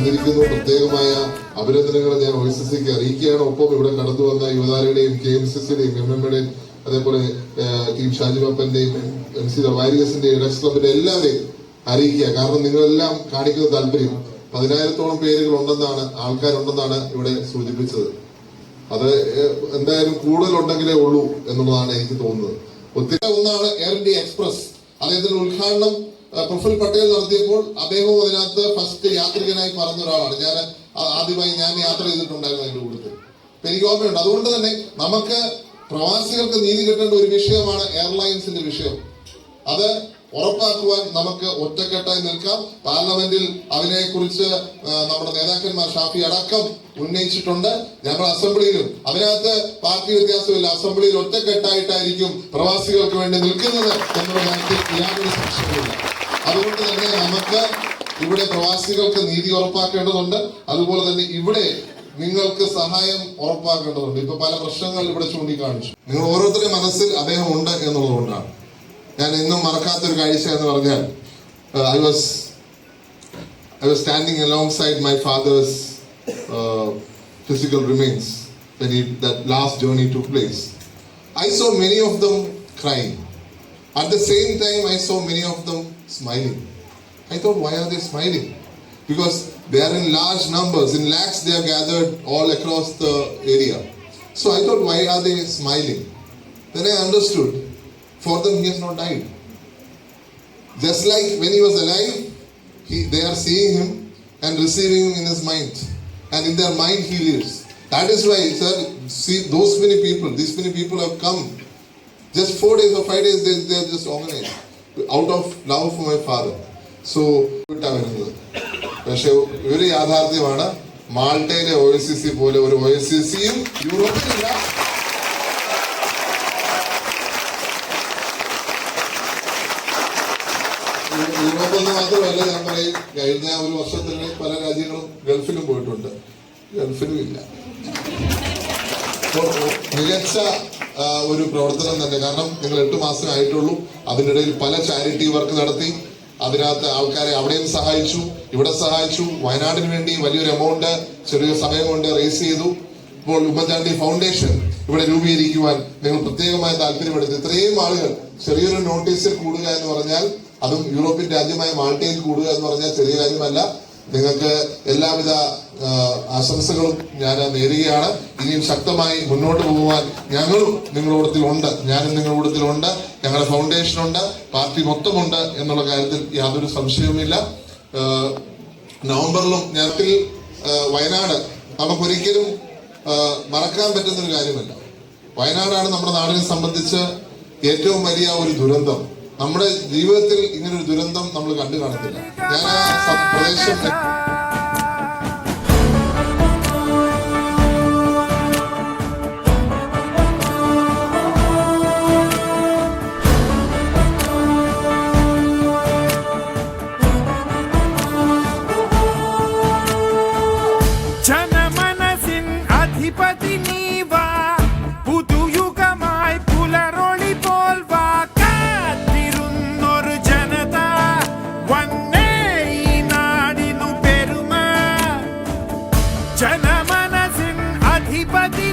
അറിയിക്കുന്നു പ്രത്യേകമായ അഭിനന്ദനങ്ങൾ ഞാൻ ഒ എസ് എസ് സിക്ക് അറിയിക്കുകയാണ്. ഒപ്പം ഇവിടെ കടന്നു വന്ന യുവതാരയുടെയും കെ എം സി സിയുടെയും എം എം എയുടെയും അതേപോലെ ടീം ഷാജി പപ്പന്റെയും എം സി വാരിയസിന്റെയും ഇടക്സ് ക്ലബിന്റെ എല്ലാവരെയും അറിയിക്കുക. കാരണം നിങ്ങളെല്ലാം കാണിക്കുന്ന താല്പര്യം പതിനായിരത്തോളം പേരുകൾ ഉണ്ടെന്നാണ് ആൾക്കാരുണ്ടെന്നാണ് ഇവിടെ സൂചിപ്പിച്ചത്. അത് എന്തായാലും കൂടുതലുണ്ടെങ്കിലേ ഉള്ളൂ എന്നുള്ളതാണ് എനിക്ക് തോന്നുന്നത്. ഒത്തിരി ഒന്നാണ് എയർ ഇന്ത്യ എക്സ്പ്രസ് അദ്ദേഹത്തിന്റെ ഉദ്ഘാടനം പ്രഫുൽ പട്ടേൽ നടത്തിയപ്പോൾ അദ്ദേഹവും അതിനകത്ത് ഫസ്റ്റ് യാത്രികനായി പറഞ്ഞ ഒരാളാണ്. ഞാൻ ആദ്യമായി ഞാൻ യാത്ര ചെയ്തിട്ടുണ്ടായിരുന്നു അതിന്റെ കൂട്ടത്തിൽ. അപ്പൊ എനിക്ക് ഓർമ്മയുണ്ട്. അതുകൊണ്ട് തന്നെ നമുക്ക് പ്രവാസികൾക്ക് നീതി കിട്ടേണ്ട ഒരു വിഷയമാണ് എയർലൈൻസിന്റെ വിഷയം. അത് ഉറപ്പാക്കുവാൻ നമുക്ക് ഒറ്റക്കെട്ടായി നിൽക്കാം. പാർലമെന്റിൽ അതിനെക്കുറിച്ച് നമ്മുടെ നേതാക്കന്മാർ ഷാഫി അടക്കം ഉന്നയിച്ചിട്ടുണ്ട്. ഞങ്ങൾ അസംബ്ലിയിലും അതിനകത്ത് പാർട്ടി വ്യത്യാസമില്ല. അസംബ്ലിയിൽ ഒറ്റക്കെട്ടായിട്ടായിരിക്കും പ്രവാസികൾക്ക് വേണ്ടി നിൽക്കുന്നത് എന്നുള്ള കാര്യത്തിൽ യാതൊരു സംശയമില്ല അതുകൊണ്ട് തന്നെ നമുക്ക് ഇവിടെ പ്രവാസികൾക്ക് നീതി ഉറപ്പാക്കേണ്ടതുണ്ട്. അതുപോലെ തന്നെ ഇവിടെ നിങ്ങൾക്ക് സഹായം ഉറപ്പാക്കേണ്ടതുണ്ട്. ഇപ്പൊ പല പ്രശ്നങ്ങൾ ഇവിടെ ചൂണ്ടിക്കാണിച്ചു. നിങ്ങൾ ഓരോരുത്തരുടെ മനസ്സിൽ അദ്ദേഹം ഉണ്ട് എന്നുള്ളതുകൊണ്ടാണ്. ഞാൻ ഇന്നും മറക്കാത്തൊരു കാഴ്ച എന്ന് പറഞ്ഞാൽ I was I was standing alongside my father's physical remains last journey to place I took place. Of them crime at the same time I same time, of them smiling. I thought, why are they smiling? Because they are in large numbers, in lakhs they are gathered all across the area. So I thought, why are they smiling? Then I understood, for them he has not died. Just like when he was alive, he, they are seeing him and receiving him in his mind. And in their mind he lives. That is why, sir, see those many people, these many people have come. Just four days or five days, they, they are just organized. Out of love for my father so വിട്ടാ വരുന്നത് പക്ഷെ ഒരു യാഥാർത്ഥ്യമാണ് മാൾട്ടയിലെ O S C C പോലെ ഒരു O S C സിയും യൂറോപ്പിലില്ല. Europe എന്ന് മാത്രമല്ല ഞാൻ പറയും കഴിഞ്ഞ ഒരു വർഷത്തിൽ പല രാജ്യങ്ങളും ഗൾഫിലും പോയിട്ടുണ്ട്. ഗൾഫിലും ഇല്ല. മികച്ച ഒരു പ്രവർത്തനം തന്നെ. കാരണം നിങ്ങൾ എട്ട് മാസം ആയിട്ടുള്ളൂ. അതിനിടയിൽ പല ചാരിറ്റി വർക്ക് നടത്തി. അതിനകത്ത് ആൾക്കാരെ അവിടെയും സഹായിച്ചു. ഇവിടെ സഹായിച്ചു. വയനാടിന് വേണ്ടി വലിയൊരു എമൗണ്ട് ചെറിയ സമയം കൊണ്ട് റേസ് ചെയ്തു. ഇപ്പോൾ ഉമ്മൻചാണ്ടി ഫൗണ്ടേഷൻ ഇവിടെ രൂപീകരിക്കുവാൻ നിങ്ങൾ പ്രത്യേകമായ താല്പര്യപ്പെടുത്തി ഇത്രയും ആളുകൾ ചെറിയൊരു നോട്ടീസിൽ കൂടുക എന്ന് പറഞ്ഞാൽ അതും യൂറോപ്യൻ രാജ്യമായ മാൾട്ടയിൽ കൂടുക എന്ന് പറഞ്ഞാൽ ചെറിയ കാര്യമല്ല. നിങ്ങൾക്ക് എല്ലാവിധ ആശംസകളും ഞാൻ നേരുകയാണ്. ഇനിയും ശക്തമായി മുന്നോട്ട് പോകുവാൻ ഞങ്ങളും നിങ്ങളുടെ കൂട്ടത്തിലുണ്ട് ഞാനും നിങ്ങളുടെ കൂട്ടത്തിലുണ്ട് ഞങ്ങളുടെ ഫൗണ്ടേഷൻ ഉണ്ട്. പാർട്ടി മൊത്തമുണ്ട് എന്നുള്ള കാര്യത്തിൽ യാതൊരു സംശയവുമില്ല. നവംബറിലും ഞത്തിൽ വയനാട് നമുക്കൊരിക്കലും മറക്കാൻ പറ്റുന്ന ഒരു കാര്യമല്ല. വയനാടാണ് നമ്മുടെ നാടിനെ സംബന്ധിച്ച് ഏറ്റവും വലിയ ഒരു ദുരന്തം. നമ്മുടെ ജീവിതത്തിൽ ഇങ്ങനൊരു ദുരന്തം നമ്മൾ കണ്ടു കാണത്തില്ല. ഞാൻ ആ പ്രദേശം anybody